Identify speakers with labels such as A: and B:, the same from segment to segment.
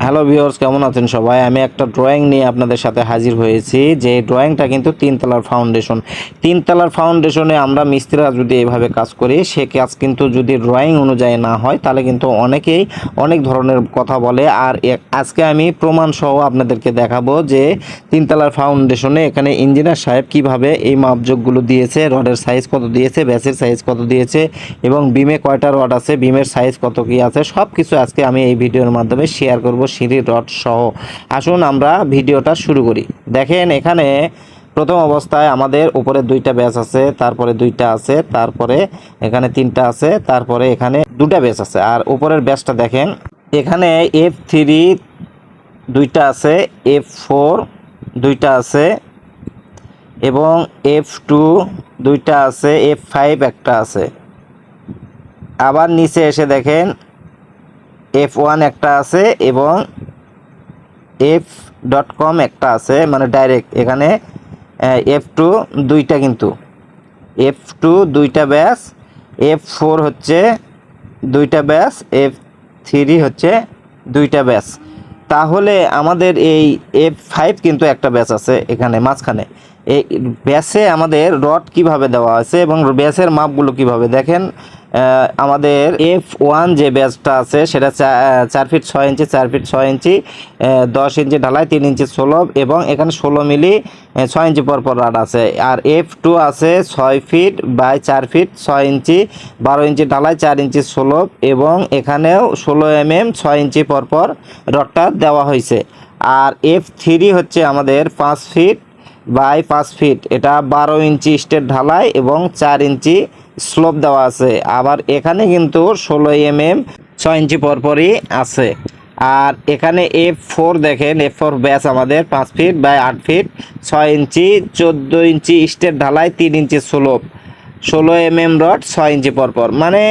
A: Hello viewers কেমন আছেন সবাই? আমি একটা ড্রয়িং নিয়ে আপনাদের সাথে হাজির হয়েছি। যে ড্রয়িংটা কিন্তু তিনতলার ফাউন্ডেশন তিনতলার ফাউন্ডেশনে আমরা মিস্ত্রিরা যদি এভাবে কাজ করি, সে কাজ কিন্তু যদি ড্রয়িং অনুযায়ী না হয়, তাহলে কিন্তু অনেকেই অনেক ধরনের কথা বলে। আর আজকে আমি প্রমাণ সহ আপনাদেরকে দেখাবো যে তিনতলার ফাউন্ডেশনে এখানে ইঞ্জিনিয়ার সাহেব কীভাবে এই মাপযোগগুলো দিয়েছে, রডের সাইজ কত দিয়েছে ব্যাসের সাইজ কত দিয়েছে, এবং বিমে কয়টা রড আছে বিমের সাইজ কত কি আছে সব কিছু আজকে আমি এই ভিডিওর মাধ্যমে শেয়ার করব। সিঁড়ির রড সহ। আসুন আমরা ভিডিওটা শুরু করি। দেখেন এখানে প্রথম অবস্থায় আমাদের উপরে দুইটা ব্যাচ আছে, তারপরে দুইটা আছে, তারপরে এখানে তিনটা আছে, তারপরে এখানে দুটা ব্যাচ আছে। আর উপরের ব্যাচটা দেখেন, এখানে এফ থ্রি দুইটা আছে এফ ফোর দুইটা আছে, এবং এফ টু দুইটা আছে এফ ফাইভ একটা আছে। আবার নিচে এসে দেখেন এফ ওয়ান একটা আছে এবং এফ ডট কম একটা আছে মানে ডাইরেক্ট এখানে এফ টু দুইটা কিন্তু। এফ টু দুইটা ব্যাস এফ ফোর হচ্ছে দুইটা ব্যাস এফ থ্রি হচ্ছে দুইটা ব্যাস। তাহলে আমাদের এই এফ ফাইভ কিন্তু একটা ব্যাস আছে এখানে, মাঝখানে। এই ব্যাসে আমাদের রড কীভাবে দেওয়া আছে এবং ব্যাসের মাপগুলো কীভাবে? দেখেন আমাদের এফ ওয়ান যে ব্যাসটা আছে, সেটা চার ফিট ছয় ইঞ্চি, চার ফিট ছয় ইঞ্চি দশ ইঞ্চি ঢালাই, তিন ইঞ্চি ষোলো এবং এখানে ষোলো মিলি ছয় ইঞ্চি পর পর রাড আছে। আর এফ টু আছে ছয় ফিট বাই চার ফিট ছয় ইঞ্চি, বারো ইঞ্চি ঢালাই, চার ইঞ্চি ষোলো এবং এখানেও ষোলো এম এম ছয় ইঞ্চি পর পর রডটা দেওয়া হয়েছে। আর এফ থ্রি হচ্ছে আমাদের পাঁচ ফিট বাই পাঁচ ফিট, এটা বারো ইঞ্চি স্টেট ঢালাই এবং চার ইঞ্চি স্লোপ দেওয়া আছে। আবার এখানে কিন্তু ষোলো এম এম ছয় ইঞ্চি পরপরই আছে। আর এখানে এফ ফোর দেখেন, এফ ফোর ব্যাস আমাদের পাঁচ ফিট বাই আট ফিট, ছয় ইঞ্চি, চোদ্দ ইঞ্চি স্টেট ঢালাই, তিন ইঞ্চি স্লোপ। ষোলো এম এম রড, ছয় ইঞ্চি পরপর। মানে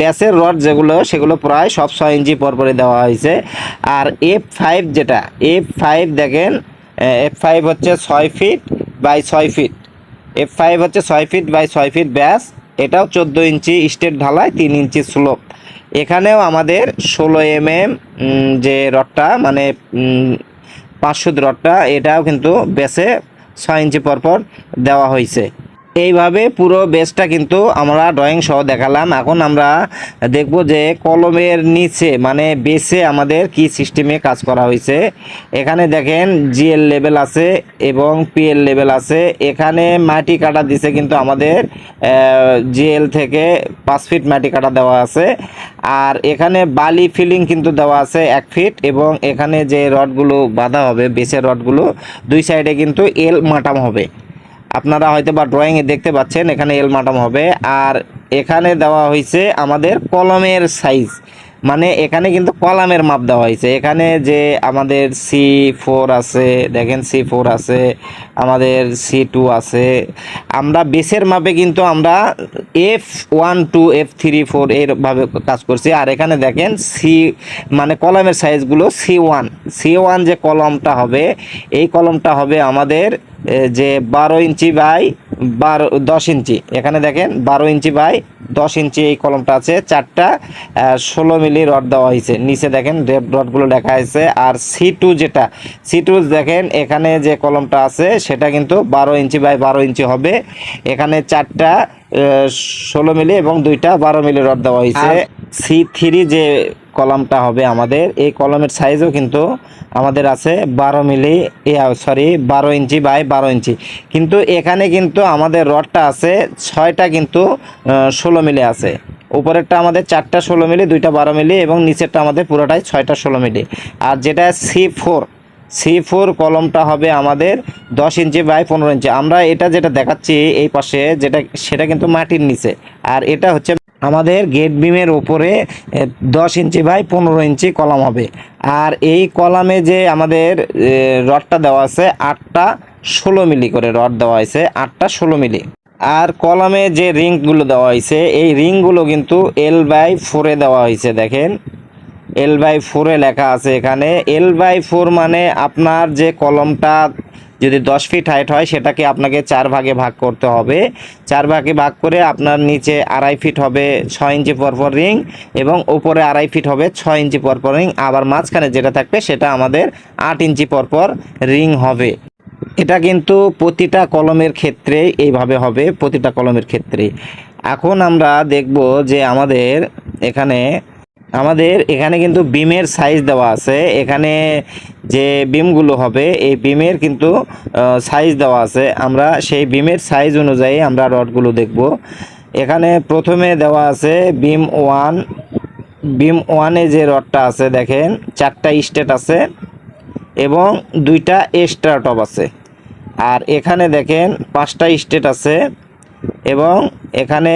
A: ব্যাসের রড যেগুলো, সেগুলো প্রায় সব ছয় ইঞ্চি পরপরই দেওয়া হয়েছে। আর এফ ফাইভ যেটা, এফ ফাইভ দেখেন এফ ফাইভ হচ্ছে ছয় ফিট বাই ছয় ফিট। এফ ফাইভ হচ্ছে ছয় ফিট বাই ছয় ফিট ব্যাস এটাও চোদ্দ ইঞ্চি স্টেট ঢালাই, তিন ইঞ্চি স্লোপ। এখানেও আমাদের ষোলো এম এম যে রডটা মানে পাঁচশো রডটা, এটাও কিন্তু বেসে ছয় ইঞ্চি পরপর দেওয়া হয়েছে। এইভাবে পুরো বেসটা কিন্তু আমরা ড্রয়িং সহ দেখালাম। এখন আমরা দেখব যে কলমের নিচে মানে বেসে আমাদের কি সিস্টেমে কাজ করা হয়েছে। এখানে দেখেন জিএল লেভেল আছে এবং পিএল লেভেল আছে। এখানে মাটি কাটা দিছে কিন্তু আমাদের জিএল থেকে পাঁচ ফিট মাটি কাটা দেওয়া আছে। আর এখানে বালি ফিলিং কিন্তু দেওয়া আছে এক ফিট এবং এখানে যে রডগুলো বাঁধা হবে, বেসের রডগুলো দুই সাইডে কিন্তু এল মাটাম হবে। আপনারা হয়তো বা ড্রয়িংয়ে দেখতে পাচ্ছেন, এখানে এল মাটাম হবে। আর এখানে দেওয়া হয়েছে আমাদের কলমের সাইজ মানে এখানে কিন্তু কলামের মাপ দেওয়া হয়েছে। এখানে যে আমাদের সি ফোর আছে, দেখেন সি ফোর আছে, আমাদের সি টু আছে। আমরা বেসের মাপে কিন্তু আমরা F one two F three four এইভাবে কাজ করছি। আর এখানে দেখেন সি মানে কলমের সাইজগুলো সি ওয়ান সি ওয়ান যে কলমটা হবে, এই কলমটা হবে আমাদের যে বারো ইঞ্চি বাই বারো দশ ইঞ্চি। এখানে দেখেন বারো ইঞ্চি বাই দশ ইঞ্চি এই কলমটা আছে। চারটা ষোলো মিলি রড দেওয়া হয়েছে। নিচে দেখেন রেড রডগুলো লেখা হয়েছে। আর সি টু যেটা সি টু দেখেন এখানে যে কলমটা আছে সেটা কিন্তু বারো ইঞ্চি বাই বারো ইঞ্চি হবে। এখানে চারটা ষোলো মিলি এবং দুইটা বারো মিলি রড দেওয়া হয়েছে। সি থ্রি যে কলমটা হবে আমাদের। এই কলমের সাইজও কিন্তু আমাদের আছে বারো মিলি সরি, বারো ইঞ্চি বাই বারো ইঞ্চি। কিন্তু এখানে কিন্তু আমাদের রডটা আছে ছয়টা কিন্তু ষোলো মিলি আছে। উপরেরটা আমাদের চারটা ষোলো মিলি, দুইটা বারো মিলি এবং নিচেরটা আমাদের পুরোটাই ছয়টা ষোলো মিলি। আর যেটা সি ফোর সি ফোর কলমটা হবে আমাদের দশ ইঞ্চি বাই পনেরো ইঞ্চি। আমরা এটা যেটা দেখাচ্ছি এই পাশে, যেটা, সেটা কিন্তু মাটির নিচে। আর এটা হচ্ছে আমাদের গেট বিমের উপরে এ, দশ ইঞ্চি বাই পনেরো ইঞ্চি কলাম হবে। আর এই কলামে যে আমাদের রডটা দেওয়া আছে আটটা ষোলো মিলি করে রড দেওয়া হয়েছে আটটা ষোলো মিলি। আর কলামে যে রিংগুলো দেওয়া হয়েছে এই রিংগুলো কিন্তু এল বাই ফোরে দেওয়া হয়েছে দেখেন। এল বাই ফোরে লেখা আছে এখানে। এল বাই ফোর মানে আপনার যে কলমটা যদি দশ ফিট হাইট হয়, সেটাকে আপনাকে চার ভাগে ভাগ করতে হবে। চার ভাগে ভাগ করে আপনার নিচে আড়াই ফিট হবে ছয় ইঞ্চি পরপর রিং এবং ওপরে আড়াই ফিট হবে ছয় ইঞ্চি পরপর রিং আবার মাঝখানে যেটা থাকবে, সেটা আমাদের আট ইঞ্চি পরপর রিং হবে। এটা কিন্তু প্রতিটা কলমের ক্ষেত্রে এইভাবে হবে, প্রতিটা কলমের ক্ষেত্রে। এখন আমরা দেখব যে আমাদের এখানে আমাদের এখানে কিন্তু বিমের সাইজ দেওয়া আছে। এখানে যে বিমগুলো হবে, এই বিমের কিন্তু সাইজ দেওয়া আছে। আমরা সেই বিমের সাইজ অনুযায়ী আমরা রডগুলো দেখব। এখানে প্রথমে দেওয়া আছে বিম ওয়ান বিম ওয়ানে যে রডটা আছে, দেখেন, চারটা স্টেট আছে এবং দুইটা এক্সট্রা টপ আছে। আর এখানে দেখেন, পাঁচটা স্টেট আছে এবং এখানে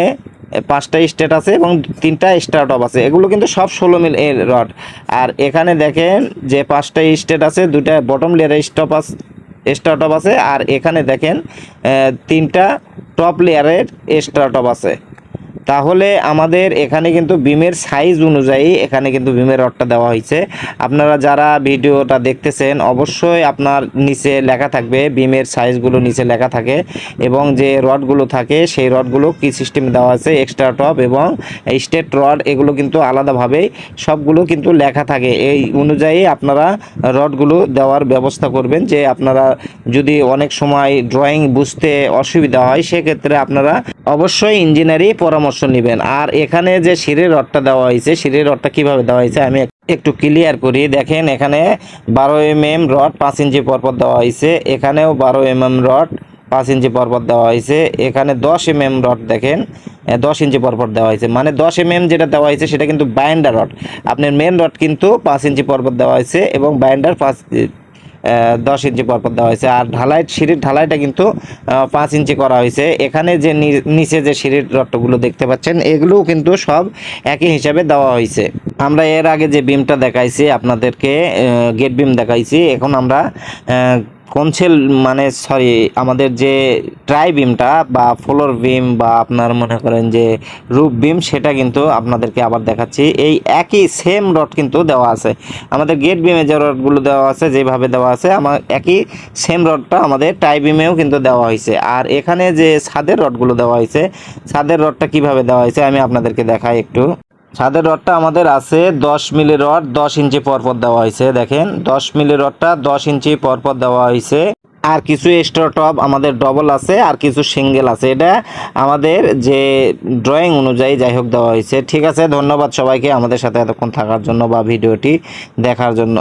A: পাঁচটা স্টেট আছে এবং তিনটা স্টার্টপ আছে। এগুলো কিন্তু সব ষোলো মিল রড। আর এখানে দেখেন যে পাঁচটা স্টেট আছে দুটা বটম লেয়ারের স্টপ আছে অফ আছে। আর এখানে দেখেন তিনটা টপ লেয়ারের স্টার্টপ আছে। তাহলে আমাদের এখানে কিন্তু বিমের সাইজ অনুযায়ী এখানে কিন্তু বিমের রডটা দেওয়া হয়েছে। আপনারা যারা ভিডিওটা দেখতেছেন, অবশ্যই আপনার নিচে লেখা থাকবে, বিমের সাইজগুলো নিচে লেখা থাকে এবং যে রডগুলো থাকে, সেই রডগুলো কি সিস্টেমে দেওয়া আছে এক্সট্রা টপ এবং স্টেট রড এগুলো কিন্তু আলাদাভাবেই সবগুলো কিন্তু লেখা থাকে। এই অনুযায়ী আপনারা রডগুলো দেওয়ার ব্যবস্থা করবেন যে আপনারা যদি অনেক সময় ড্রয়িং বুঝতে অসুবিধা হয়, সেক্ষেত্রে আপনারা অবশ্যই ইঞ্জিনিয়ারই পরামর্শ নেবেন। আর এখানে যে শিরের রডটা দেওয়া হয়েছে শিরের রডটা কীভাবে দেওয়া হয়েছে আমি একটু ক্লিয়ার করি। দেখেন এখানে বারো এম এম রড পাঁচ ইঞ্চি পরপর দেওয়া হয়েছে। এখানেও বারো এম এম রড পাঁচ ইঞ্চি পরপর দেওয়া হয়েছে। এখানে দশ এম এম রড দেখেন দশ ইঞ্চি পরপর দেওয়া হয়েছে। মানে দশ এম এম যেটা দেওয়া হয়েছে সেটা কিন্তু বাইন্ডার রড আপনার মেন রড কিন্তু পাঁচ ইঞ্চি পরপর দেওয়া হয়েছে এবং বাইন্ডার পাঁচ দশ ইঞ্চি পরপর দেওয়া হয়েছে। আর ঢালাই সিঁড়ির ঢালাইটা কিন্তু পাঁচ ইঞ্চি করা হয়েছে। এখানে যে নিচে যে সিঁড়ির রট্টগুলো দেখতে পাচ্ছেন, এগুলোও কিন্তু সব একই হিসাবে দেওয়া হয়েছে। আমরা এর আগে যে বিমটা দেখাইছি, আপনাদেরকে গেট বিম দেখাইছি। এখন আমরা কনসেল মানে সরি আমাদের যে ট্রাই বিমটা বা ফ্লোর বিম বা আপনার মনে করেন যে রূপ বিম সেটা কিন্তু আপনাদেরকে আবার দেখাচ্ছি। এই একই সেম রড কিন্তু দেওয়া আছে। আমাদের গেট বিমে যে রডগুলো দেওয়া আছে, যেভাবে দেওয়া আছে, আমার একই সেম রডটা আমাদের টাই বিমেও কিন্তু দেওয়া হয়েছে। আর এখানে যে ছাদের রডগুলো দেওয়া হয়েছে, ছাদের রডটা কীভাবে দেওয়া হয়েছে, আমি আপনাদেরকে দেখাই একটু। ছাদের রডটা আমাদের আছে দশ মিলি রড, দশ ইঞ্চি পরপর দেওয়া হয়েছে, দেখেন। দশ মিলি রডটা দশ ইঞ্চি পরপর দেওয়া হয়েছে। আর কিছু এক্সট্রা টপ আমাদের ডবল আছে, আর কিছু সিঙ্গেল আছে। এটা আমাদের যে ড্রয়িং অনুযায়ী যাই হোক দেওয়া হয়েছে। ঠিক আছে, ধন্যবাদ সবাইকে আমাদের সাথে এতক্ষণ থাকার জন্য বা ভিডিওটি দেখার জন্য।